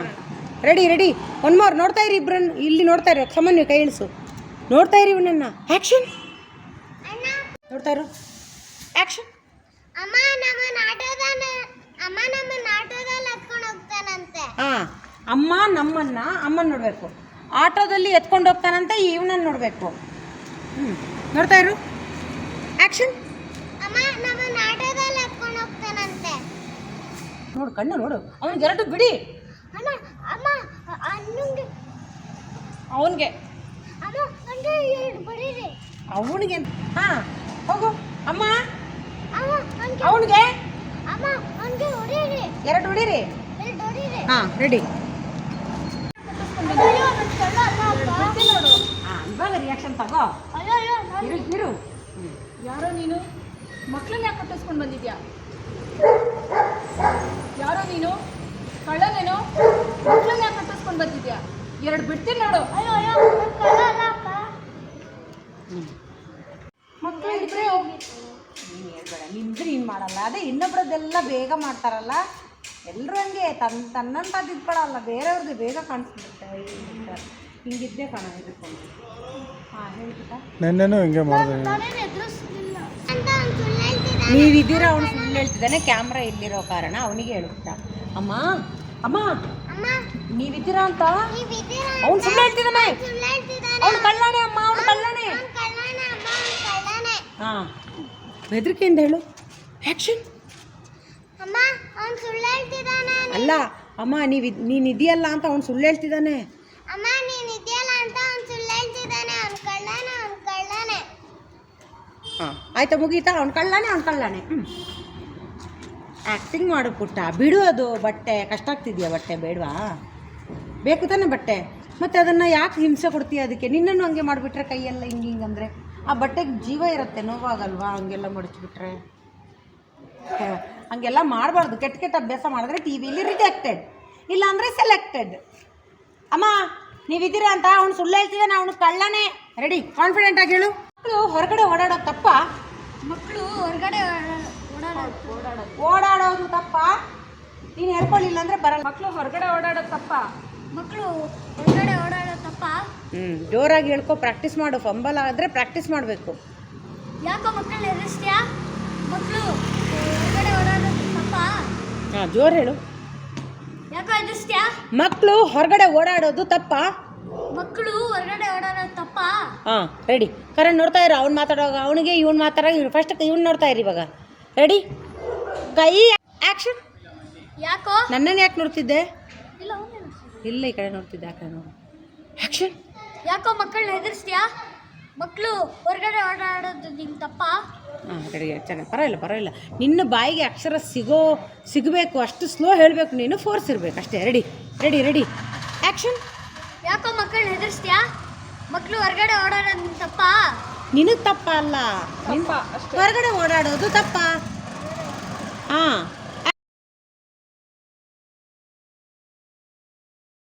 ರೆಡಿ ರೆಡಿ ಒನ್ ಮೋರ್ ನೋಡ್ತಾ ಇರಿ ಇಬ್ಬರನ್ನ ಇಲ್ಲಿ ನೋಡ್ತಾ ಇರೋ. ಸಾಮಾನ್ಯ ಕೈ ಇಳಿಸು. ನೋಡ್ತಾ ಇರಿ ಇವನನ್ನ. ಆ್ಯಕ್ಷನ್ ಅಣ್ಣ. ನೋಡ್ತಾ ಇರು. ಆ್ಯಕ್ಷನ್ ಅಮ್ಮ ನಮ್ಮ ನಾಟಕದಲ್ಲಿ ಅಮ್ಮ ನಮ್ಮ ನಾಟಕದಲ್ಲಿ ಹತ್ಕೊಂಡು ಹೋಗ್ತಾನಂತೆ. ಹಾಂ ಅಮ್ಮ ನಮ್ಮನ್ನ ಅಮ್ಮನ ನೋಡಬೇಕು. ಆಟೋದಲ್ಲಿ ಎತ್ಕೊಂಡು ಹೋಗ್ತಾನಂತೆ ಇವನನ್ನ ನೋಡಬೇಕು. ಹ್ಞೂ ನೋಡ್ತಾ ಇರು. ಆ್ಯಕ್ಷನ್ ಅಮ್ಮ ನಮ್ಮ ನಾಟಕದಲ್ಲಿ ಹತ್ಕೊಂಡು ಹೋಗ್ತಾನಂತೆ. ನೋಡು ಕಣ್ಣು ನೋಡು. ಅವನಿಗೆ ಎರಡು ಬಿಡಿ. ಅಮ್ಮ ಅಮ್ಮ ಅನ್ನಂಗೆ ಅವನಿಗೆ. ಅಮ್ಮ ಅಂದ್ರೆ ಎರಡು ಬರೀರಿ ಅವನಿಗೆ ಹಾಂ ಹೋಗು. ಅಮ್ಮ? ಅವನಿಗೆ? ಎರಡು ಹೊಡಿರಿ? ಹಾ ರೆಡಿ ಅಯ್ಯೋ ನನ್ನ ಕಳ್ಳ ಅಲ್ಲ ಅಪ್ಪ. ಹಾಂ ಇವಾಗ ರಿಯಾಕ್ಷನ್ ತಗೋ. ಅಯ್ಯೋ ಅಯ್ಯೋ ನಾನು ಇರು ಇರು. ಯಾರೋ ನೀನು? ಮಕ್ಕಳನ್ನ ಯಾಕೆ ಕಟ್ಟಿಸ್ಕೊಂಡು ಬಂದಿದ್ಯಾ? ಯಾರೋ ನೀನು? ಕಳ್ಳನೇನು? ಮಕ್ಕಳನ್ನ ಯಾಕೆ ಕಟ್ಟಿಸ್ಕೊಂಡು ಬಂದಿದ್ಯಾ? ಎರಡು ಬಿಡ್ತೀನಿ ನೋಡು. ಅಯ್ಯೋ ಅಯ್ಯೋ ಮಕ್ಕಳು ಹೋಗಿ ನೀನು ಹೇಳ್ಬೇಡ ನಿಂದ್ರೆ ನೀನು ಮಾಡಲ್ಲ. ಅದೇ ಇನ್ನೊಬ್ರದ್ದೆಲ್ಲ ಬೇಗ ಮಾಡ್ತಾರಲ್ಲ ಎಲ್ಲರೂ ಹಂಗೆ ತನ್ನ ತನ್ನಂತ ಇದ್ಕೊಳ್ಳಲ್ಲ ಬೇರೆಯವ್ರದ್ದು ಬೇಗ ಕಾಣಿಸ್ಬಿಡುತ್ತೆ. ಹಿಂಗಿದ್ದೇ ಕಾಣ ಹಿಡ್ಕೊಂಡು ಹಾಂ ಹೇಳ್ಬಿಟ್ಟ. ನೆನ್ನೆನೂ ಹಿಂಗೆ ಮಾಡಿದೆ. ನೀವಿದ್ದೀರ? ಅವನು ಸುಳ್ಳು ಹೇಳ್ತಿದ್ದಾನೆ. ಕ್ಯಾಮ್ರಾ ಇಲ್ಲಿರೋ ಕಾರಣ ಅವನಿಗೆ ಹೇಳ್ಬಿಟ್ಟ ಅಮ್ಮ ಅಮ್ಮ ಅಮ್ಮ. ನೀವಿದ್ದೀರಾ ಅಂತ? ಅವ್ನು ಸುಳ್ಳು ಹೇಳ್ತಿದ್ದಾನೆ. ಸುಳ್ಳು ಹೇಳ್ತಿದ್ದಾನೆ. ಅವನು ಕಳ್ಳಾಣೆ ಅಮ್ಮ ಅವ್ನು ಕಳ್ಳಾಣೆ ಹಾಂ. ಬೆದರಿಕೆಯಿಂದ ಹೇಳು. ಆ್ಯಕ್ಷನ್ ಅಮ್ಮ ಅವ್ನು ಸುಳ್ಳು ಹೇಳ್ತಿದ್ದಾನೆ ಅಲ್ಲ. ಅಮ್ಮ ನೀವು ನೀನು ಇದೆಯಲ್ಲ ಅಂತ ಅವ್ನು ಸುಳ್ಳು ಹೇಳ್ತಿದ್ದಾನೆ. ಅಮ್ಮ ನೀನು ಇದೆಯಲ್ಲ ಅಂತ ಅವ್ನು ಸುಳ್ಳು ಹೇಳ್ತಿದ್ದಾನೆ ಅವ್ನು ಕಳ್ಳನೇ ಅವ್ನು ಕಳ್ಳನೇ. ಹಾಂ ಆಯ್ತಾ ಮುಗೀತಾ? ಅವ್ನು ಕಳ್ಳಾನೆ ಅವ್ನು ಕಳ್ಳಾನೆ. ಹ್ಞೂ ಆ್ಯಕ್ಟಿಂಗ್ ಮಾಡು ಪುಟ್ಟ. ಬಿಡು ಅದು ಬಟ್ಟೆ. ಕಷ್ಟ ಆಗ್ತಿದೆಯಾ ಬಟ್ಟೆ? ಬೇಡವಾ? ಬೇಕು ತಾನೆ ಬಟ್ಟೆ. ಮತ್ತು ಅದನ್ನು ಯಾಕೆ ಹಿಂಸೆ ಕೊಡ್ತೀಯ ಅದಕ್ಕೆ? ನಿನ್ನನ್ನು ಹಂಗೆ ಮಾಡಿಬಿಟ್ರೆ ಕೈಯೆಲ್ಲ ಹಿಂಗೆ ಹಿಂಗೆ ಅಂದರೆ? ಆ ಬಟ್ಟೆಗೆ ಜೀವ ಇರುತ್ತೆ ನೋವಾಗಲ್ವಾ? ಹಂಗೆಲ್ಲ ಮಡಚಿಬಿಟ್ರೆ. ಹಂಗೆಲ್ಲ ಮಾಡಬಾರ್ದು. ಕೆಟ್ಟ ಕೆಟ್ಟ ಅಭ್ಯಾಸ ಮಾಡಿದ್ರೆ ಟಿ ವಿಲಿ ರಿಜೆಕ್ಟೆಡ್. ಇಲ್ಲಾಂದರೆ ಸೆಲೆಕ್ಟೆಡ್. ಅಮ್ಮ ನೀವಿದ್ದೀರಾ ಅಂತ ಅವ್ನು ಸುಳ್ಳು ಹೇಳ್ತಿದ್ದಾನೆ ಅವನು ಕಳ್ಳನೇ. ರೆಡಿ ಕಾನ್ಫಿಡೆಂಟ್ ಆಗಿ ಹೇಳು. ಮಕ್ಕಳು ಹೊರಗಡೆ ಓಡಾಡೋದು ತಪ್ಪ? ಮಕ್ಕಳು ಹೊರಗಡೆ ಓಡಾಡೋದು. ತಪ್ಪ? ನೀನು ಹೇಳ್ಕೊಳ್ಳಿಲ್ಲ ಅಂದರೆ ಬರಲ್ಲ. ಮಕ್ಕಳು ಹೊರಗಡೆ ಓಡಾಡೋದು ತಪ್ಪ? ಮಕ್ಕಳು ಹೊರಗಡೆ ಓಡಾಡೋ ತಪ್ಪ ಹ್ಞೂ ಜೋರಾಗಿ ಹೇಳ್ಕೊ ಪ್ರಾಕ್ಟೀಸ್ ಮಾಡು ಫಂಬಲ್ ಆದರೆ ಪ್ರಾಕ್ಟೀಸ್ ಮಾಡಬೇಕು. ಯಾಕೋ ಮಕ್ಕಳು ಎದುರಿಸ್ತೀಯಾ? ಮಕ್ಕಳು ಹೊರಗಡೆ ಓಡಾಡೋ ತಪ್ಪ ಹಾಂ ಜೋರು ಹೇಳು. ಯಾಕೋ ಎದುರಿಸ್ತೀಯಾ? ಮಕ್ಕಳು ಹೊರಗಡೆ ಓಡಾಡೋದು ತಪ್ಪ? ಮಕ್ಕಳು ಹೊರಗಡೆ ಓಡಾಡೋ ತಪ್ಪ. ಹಾಂ ರೆಡಿ ಕರೆ ನೋಡ್ತಾ ಇರೋ ಅವ್ನು ಮಾತಾಡೋ ಅವನಿಗೆ ಇವ್ನು ಮಾತಾಡೋ ಇವ್ನು ಫಸ್ಟ್ ಇವ್ನು ನೋಡ್ತಾ ಇರಿ ಇವಾಗ. ರೆಡಿ ಕೈ ಆ್ಯಕ್ಷನ್ ಯಾಕೋ? ನನ್ನನ್ನು ಯಾಕೆ ನೋಡ್ತಿದ್ದೆ? ಇಲ್ಲ ಈ ಕಡೆ ನೋಡ್ತಿದ್ದೆ ಆ ಕಡೆ ನೋಡು. ಆ್ಯಕ್ಷನ್ ಯಾಕೋ ಮಕ್ಕಳನ್ನ ಹೆದರ್ಸ್ತೀಯಾ ಮಕ್ಕಳು ಹೊರಗಡೆ ಓಡಾಡೋದು ನಿಂಗೆ ತಪ್ಪ? ಹಾಂ ರೆಡಿ ಚೆನ್ನಾಗಿ ಪರವಾಗಿಲ್ಲ ಪರವಾಗಿಲ್ಲ. ನಿನ್ನ ಬಾಯಿಗೆ ಅಕ್ಷರ ಸಿಗೋ ಸಿಗಬೇಕು ಅಷ್ಟು ಸ್ಲೋ ಹೇಳಬೇಕು ನೀನು ಫೋರ್ಸ್ ಇರಬೇಕು. ಅಷ್ಟೇ ರೆಡಿ ರೆಡಿ ರೆಡಿ ಆ್ಯಕ್ಷನ್ ಯಾಕೋ ಮಕ್ಕಳನ್ನ ಹೆದರ್ಸ್ತೀಯಾ ಮಕ್ಕಳು ಹೊರಗಡೆ ಓಡಾಡೋದು ನಿಂಗೆ ತಪ್ಪ? ನಿನಗೆ ತಪ್ಪ ಅಲ್ಲ? ಹೊರಗಡೆ ಓಡಾಡೋದು ತಪ್ಪ?